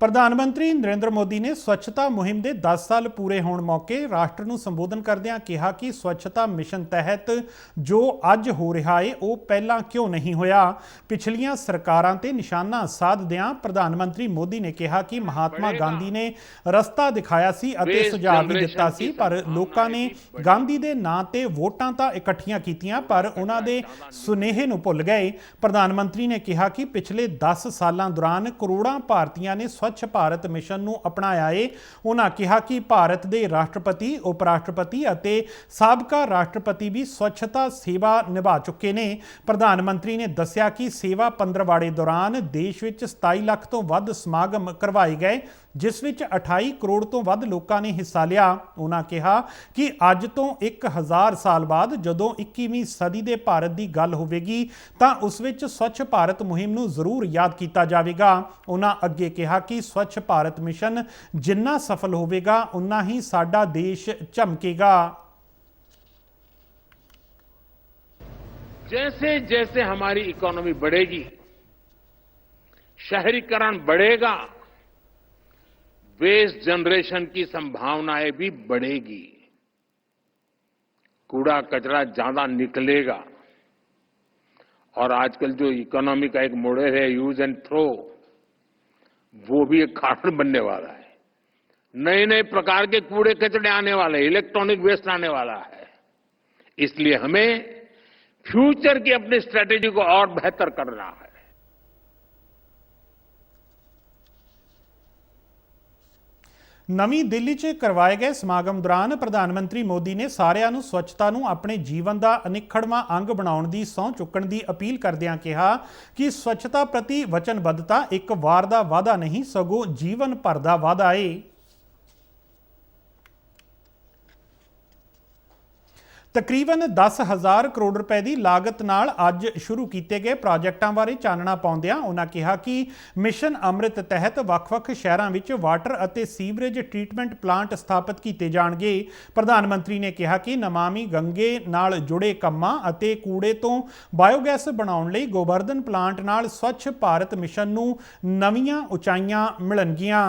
ਪ੍ਰਧਾਨ ਮੰਤਰੀ ਨਰਿੰਦਰ ਮੋਦੀ ਨੇ ਸਵੱਛਤਾ ਮੁਹਿੰਮ ਦੇ 10 ਸਾਲ ਪੂਰੇ ਹੋਣ ਮੌਕੇ ਰਾਸ਼ਟਰ ਨੂੰ ਸੰਬੋਧਨ ਕਰਦਿਆਂ ਕਿਹਾ ਕਿ ਸਵੱਛਤਾ ਮਿਸ਼ਨ ਤਹਿਤ ਜੋ ਅੱਜ ਹੋ ਰਿਹਾ ਏ ਉਹ ਪਹਿਲਾਂ ਕਿਉਂ ਨਹੀਂ ਹੋਇਆ? ਪਿਛਲੀਆਂ ਸਰਕਾਰਾਂ ਤੇ ਨਿਸ਼ਾਨਾ ਸਾਧਦਿਆਂ ਪ੍ਰਧਾਨ ਮੰਤਰੀ ਮੋਦੀ ਨੇ ਕਿਹਾ ਕਿ ਮਹਾਤਮਾ ਗਾਂਧੀ ਨੇ ਰਸਤਾ ਦਿਖਾਇਆ ਸੀ ਅਤੇ ਸੁਝਾਅ ਵੀ ਦਿੱਤਾ ਸੀ ਪਰ ਲੋਕਾਂ ਨੇ ਗਾਂਧੀ ਦੇ ਨਾਂ ਤੇ ਵੋਟਾਂ ਤਾਂ ਇਕੱਠੀਆਂ ਕੀਤੀਆਂ ਪਰ ਉਹਨਾਂ ਦੇ ਸੁਨੇਹੇ ਨੂੰ ਭੁੱਲ ਗਏ। ਪ੍ਰਧਾਨ ਮੰਤਰੀ ਨੇ ਕਿਹਾ ਕਿ ਪਿਛਲੇ 10 ਸਾਲਾਂ ਦੌਰਾਨ ਕਰੋੜਾਂ ਭਾਰਤੀਆਂ ਨੇ ਸਵੱਛ ਸਵੱਛ ਭਾਰਤ ਮਿਸ਼ਨ ਨੂੰ ਅਪਣਾਇਆ ਏ। ਉਹਨਾਂ ਕਿਹਾ ਕਿ ਭਾਰਤ ਦੇ ਰਾਸ਼ਟਰਪਤੀ ਉਪ ਰਾਸ਼ਟਰਪਤੀ ਅਤੇ ਸਾਬਕਾ ਰਾਸ਼ਟਰਪਤੀ ਵੀ ਸਵੱਛਤਾ ਸੇਵਾ ਨਿਭਾ ਚੁੱਕੇ ਨੇ। ਪ੍ਰਧਾਨ ਮੰਤਰੀ ਨੇ ਦੱਸਿਆ ਕਿ ਸੇਵਾ ਪੰਦਰਵਾੜੇ ਦੌਰਾਨ ਦੇਸ਼ ਵਿੱਚ 27 ਲੱਖ ਤੋਂ ਵੱਧ ਸਮਾਗਮ ਕਰਵਾਏ ਗਏ, ਜਿਸ ਵਿੱਚ 28 ਕਰੋੜ ਤੋਂ ਵੱਧ ਲੋਕਾਂ ਨੇ ਹਿੱਸਾ ਲਿਆ। ਉਹਨਾਂ ਕਿਹਾ ਕਿ ਅੱਜ ਤੋਂ 1000 ਸਾਲ ਬਾਅਦ ਜਦੋਂ 21ਵੀਂ ਸਦੀ ਦੇ ਭਾਰਤ ਦੀ ਗੱਲ ਹੋਵੇਗੀ, ਤਾਂ ਉਸ ਵਿੱਚ ਸਵੱਛ ਭਾਰਤ ਮੁਹਿੰਮ ਨੂੰ ਜ਼ਰੂਰ ਯਾਦ ਕੀਤਾ ਜਾਵੇਗਾ। ਉਹਨਾਂ ਅੱਗੇ ਕਿਹਾ ਕਿ ਸਵੱਛ ਭਾਰਤ ਮਿਸ਼ਨ ਜਿੰਨਾ ਸਫਲ ਹੋਵੇਗਾ ਉਨਾ ਹੀ ਸਾਡਾ ਦੇਸ਼ ਚਮਕੇਗਾ जैसे जैसे हमारी इकोनॉमी बढ़ेगी शहरीकरण बढ़ेगा वेस्ट जनरेशन की संभावनाएं भी बढ़ेगी कूड़ा कचरा ज्यादा निकलेगा और आजकल जो इकोनॉमी का एक मॉडल है यूज एंड थ्रो वो भी एक कारण बनने वाला है। नए नए प्रकार के कूड़े कचड़े आने वाले हैं, इलेक्ट्रॉनिक वेस्ट आने वाला है। इसलिए हमें फ्यूचर की अपनी स्ट्रेटेजी को और बेहतर करना है। ਨਵੀਂ ਦਿੱਲੀ 'ਚ ਕਰਵਾਏ ਗਏ ਸਮਾਗਮ ਦੌਰਾਨ ਪ੍ਰਧਾਨ ਮੰਤਰੀ ਮੋਦੀ ਨੇ ਸਾਰਿਆਂ ਨੂੰ ਸਵੱਛਤਾ ਨੂੰ ਆਪਣੇ ਜੀਵਨ ਦਾ ਅਨਿੱਖੜਵਾਂ ਅੰਗ ਬਣਾਉਣ ਦੀ ਸਹੁੰ ਚੁੱਕਣ ਦੀ ਅਪੀਲ ਕਰਦਿਆਂ ਕਿਹਾ ਕਿ ਸਵੱਛਤਾ ਪ੍ਰਤੀ ਵਚਨਬੱਧਤਾ ਇੱਕ ਵਾਰ ਦਾ ਵਾਅਦਾ ਨਹੀਂ, ਸਗੋਂ ਜੀਵਨ ਭਰ ਦਾ ਵਾਅਦਾ ਏ। ਤਕਰੀਬਨ 10000 ਕਰੋੜ ਰੁਪਏ ਦੀ ਲਾਗਤ ਨਾਲ ਅੱਜ ਸ਼ੁਰੂ ਕੀਤੇ ਗਏ ਪ੍ਰੋਜੈਕਟਾਂ ਬਾਰੇ ਚਾਨਣਾ ਪਾਉਂਦਿਆਂ ਉਹਨਾਂ ਕਿਹਾ ਕਿ ਮਿਸ਼ਨ ਅੰਮ੍ਰਿਤ ਤਹਿਤ ਵੱਖ-ਵੱਖ ਸ਼ਹਿਰਾਂ ਵਿੱਚ ਵਾਟਰ ਅਤੇ ਸੀਵਰੇਜ ਟ੍ਰੀਟਮੈਂਟ ਪਲਾਂਟ ਸਥਾਪਿਤ ਕੀਤੇ ਜਾਣਗੇ। ਪ੍ਰਧਾਨ ਮੰਤਰੀ ਨੇ ਕਿਹਾ ਕਿ ਨਮਾਮੀ ਗੰਗੇ ਨਾਲ ਜੁੜੇ ਕੰਮਾਂ ਅਤੇ ਕੂੜੇ ਤੋਂ ਬਾਇਓਗੈਸ ਬਣਾਉਣ ਲਈ ਗੋਬਰਧਨ ਪਲਾਂਟ ਨਾਲ ਸਵੱਛ ਭਾਰਤ ਮਿਸ਼ਨ ਨੂੰ ਨਵੀਆਂ ਉਚਾਈਆਂ ਮਿਲਣਗੀਆਂ।